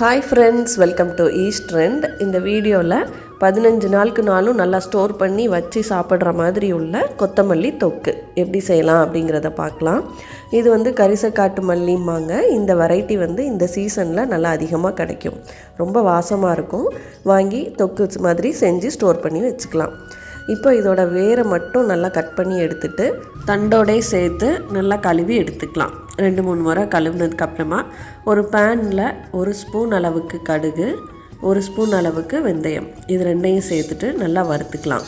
Hi friends welcome to East Trend இந்த வீடியோவில் பதினஞ்சு நாளுக்கு நாளும் நல்லா ஸ்டோர் பண்ணி வச்சு சாப்பிட்ற மாதிரி உள்ள கொத்தமல்லி தொக்கு. எப்படி செய்யலாம் அப்படிங்கிறத பார்க்கலாம். இது வந்து கரிசக்காட்டு மல்லிம்பாங்க. இந்த வெரைட்டி வந்து இந்த சீசனில் நல்லா அதிகமாக கிடைக்கும். ரொம்ப வாசமாக இருக்கும். வாங்கி தொக்கு மாதிரி செஞ்சு ஸ்டோர் பண்ணி வச்சுக்கலாம். இப்போ இதோட வேரை மட்டும் நல்லா கட் பண்ணி எடுத்துட்டு தண்டோடே சேர்த்து நல்லா கழுவி எடுத்துக்கலாம். ரெண்டு மூணு முறை கழுவுனதுக்கப்புறமா ஒரு பேனில் ஒரு ஸ்பூன் அளவுக்கு கடுகு ஒரு ஸ்பூன் அளவுக்கு வெந்தயம். இது ரெண்டையும் சேர்த்துட்டு நல்லா வறுத்துக்கலாம்.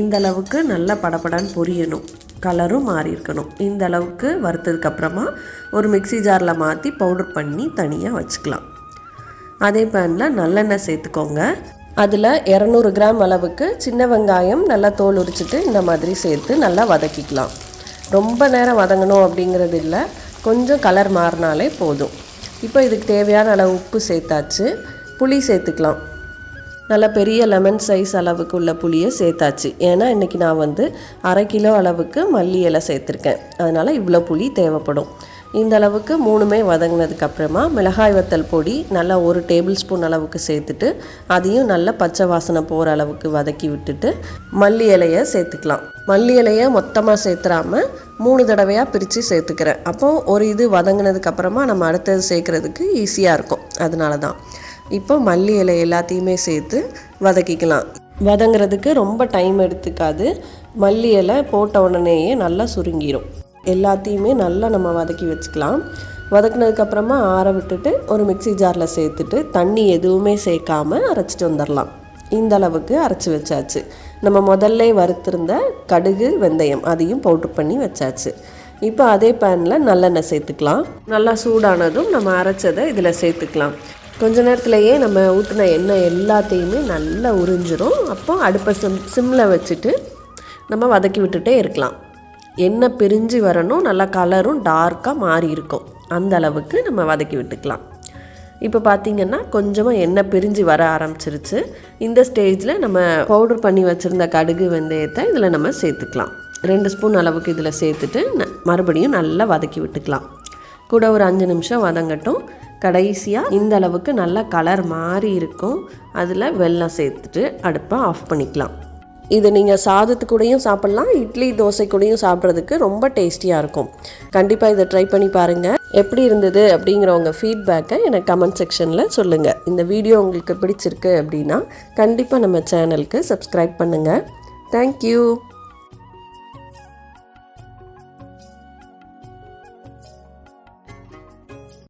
இந்த அளவுக்கு நல்லா படப்படான்னு பொரியணும். கலரும் மாறி இருக்கணும் இந்த அளவுக்கு வறுத்ததுக்கப்புறமா ஒரு மிக்சி ஜாரில் மாற்றி பவுடர் பண்ணி தனியாக வச்சுக்கலாம். அதே பேனில் நல்லெண்ணெய் சேர்த்துக்கோங்க. அதில் இரநூறு கிராம் அளவுக்கு சின்ன வெங்காயம் நல்லா தோல் உரிச்சிட்டு இந்த மாதிரி சேர்த்து நல்லா வதக்கிக்கலாம். ரொம்ப நேரம் வதங்கணும் அப்படிங்கிறது இல்லை. கொஞ்சம் கலர் மாறினாலே போதும். இப்போ இதுக்கு தேவையான அளவு உப்பு சேர்த்தாச்சு. புளி சேர்த்துக்கலாம். நல்ல பெரிய லெமன் சைஸ் அளவுக்கு உள்ள புளியை சேர்த்தாச்சு. ஏன்னா இன்றைக்கி நான் வந்து அரை கிலோ அளவுக்கு மல்லி இலை சேர்த்துருக்கேன். அதனால் இவ்வளோ புளி தேவைப்படும். இந்த அளவுக்கு மூணுமே வதங்கினதுக்கு அப்புறமா மிளகாய் வத்தல் பொடி நல்லா ஒரு டேபிள் ஸ்பூன் அளவுக்கு சேர்த்துட்டு அதையும் நல்லா பச்சை வாசனை போகிற அளவுக்கு வதக்கி விட்டுட்டு மல்லி இலையை சேர்த்துக்கலாம். மல்லி இலையை மொத்தமாக சேர்த்துறாம மூணு தடவையாக பிரித்து சேர்த்துக்கிறேன். அப்போ ஒரு இது வதங்கினதுக்கப்புறமா நம்ம அடுத்தது சேர்க்குறதுக்கு ஈஸியாக இருக்கும். அதனால தான் இப்போ மல்லி இலை எல்லாத்தையுமே சேர்த்து வதக்கிக்கலாம். வதங்குறதுக்கு ரொம்ப டைம் எடுத்துக்காது. மல்லி இலை போட்ட உடனேயே நல்லா சுருங்கிடும் எல்லாத்தையுமே நல்லா நம்ம வதக்கி வச்சுக்கலாம். வதக்குனதுக்கப்புறமா ஆற விட்டுட்டு ஒரு மிக்ஸி ஜாரில் சேர்த்துட்டு தண்ணி எதுவுமே சேர்க்காமல் அரைச்சிட்டு வந்துடலாம் இந்த அளவுக்கு அரைச்சி வச்சாச்சு. நம்ம முதல்ல வறுத்திருந்த கடுகு வெந்தயம் அதையும் பவுட்ரு பண்ணி வச்சாச்சு. இப்போ அதே பேனில் நல்லெண்ணெய் சேர்த்துக்கலாம். நல்லா சூடானதும் நம்ம அரைச்சதை இதில் சேர்த்துக்கலாம். கொஞ்ச நேரத்துலையே நம்ம ஊற்றின எண்ணெய் எல்லாத்தையுமே நல்லா உறிஞ்சிரும். அப்போ அடுப்பை சிம் சிம்மில் வச்சுட்டு நம்ம வதக்கி விட்டுட்டே இருக்கலாம். எண்ணெய் பிரிஞ்சு வரணும் நல்லா கலரும் டார்க்காக மாறி இருக்கும். அந்த அளவுக்கு நம்ம வதக்கி விட்டுக்கலாம். இப்போ பார்த்திங்கன்னா கொஞ்சமாக எண்ணெய் பிரிஞ்சு வர ஆரம்பிச்சிருச்சு. இந்த ஸ்டேஜில் நம்ம பவுடர் பண்ணி வச்சுருந்த கடுகு வெந்தயத்தை இதில் நம்ம சேர்த்துக்கலாம். ரெண்டு ஸ்பூன் அளவுக்கு இதில் சேர்த்துட்டு மறுபடியும் நல்லா வதக்கி விட்டுக்கலாம். கூட ஒரு அஞ்சு நிமிஷம் வதங்கட்டும். கடைசியாக இந்த அளவுக்கு நல்லா கலர் மாறி இருக்கும். அதில் வெள்ளம் சேர்த்துட்டு அடுப்பை ஆஃப் பண்ணிக்கலாம். இது நீங்கள் சாதத்து கூடயும் சாப்பிட்லாம் இட்லி தோசை கூடயும் சாப்பிட்றதுக்கு ரொம்ப டேஸ்டியாக இருக்கும். கண்டிப்பாக இதை ட்ரை பண்ணி பாருங்கள் எப்படி இருந்தது அப்படிங்கிறவங்க ஃபீட்பேக்கை எனக்கு கமெண்ட் செக்ஷனில் சொல்லுங்கள் இந்த வீடியோ உங்களுக்கு பிடிச்சிருக்கு அப்படின்னா கண்டிப்பாக நம்ம சேனலுக்கு சப்ஸ்கிரைப் பண்ணுங்கள் தேங்க்யூ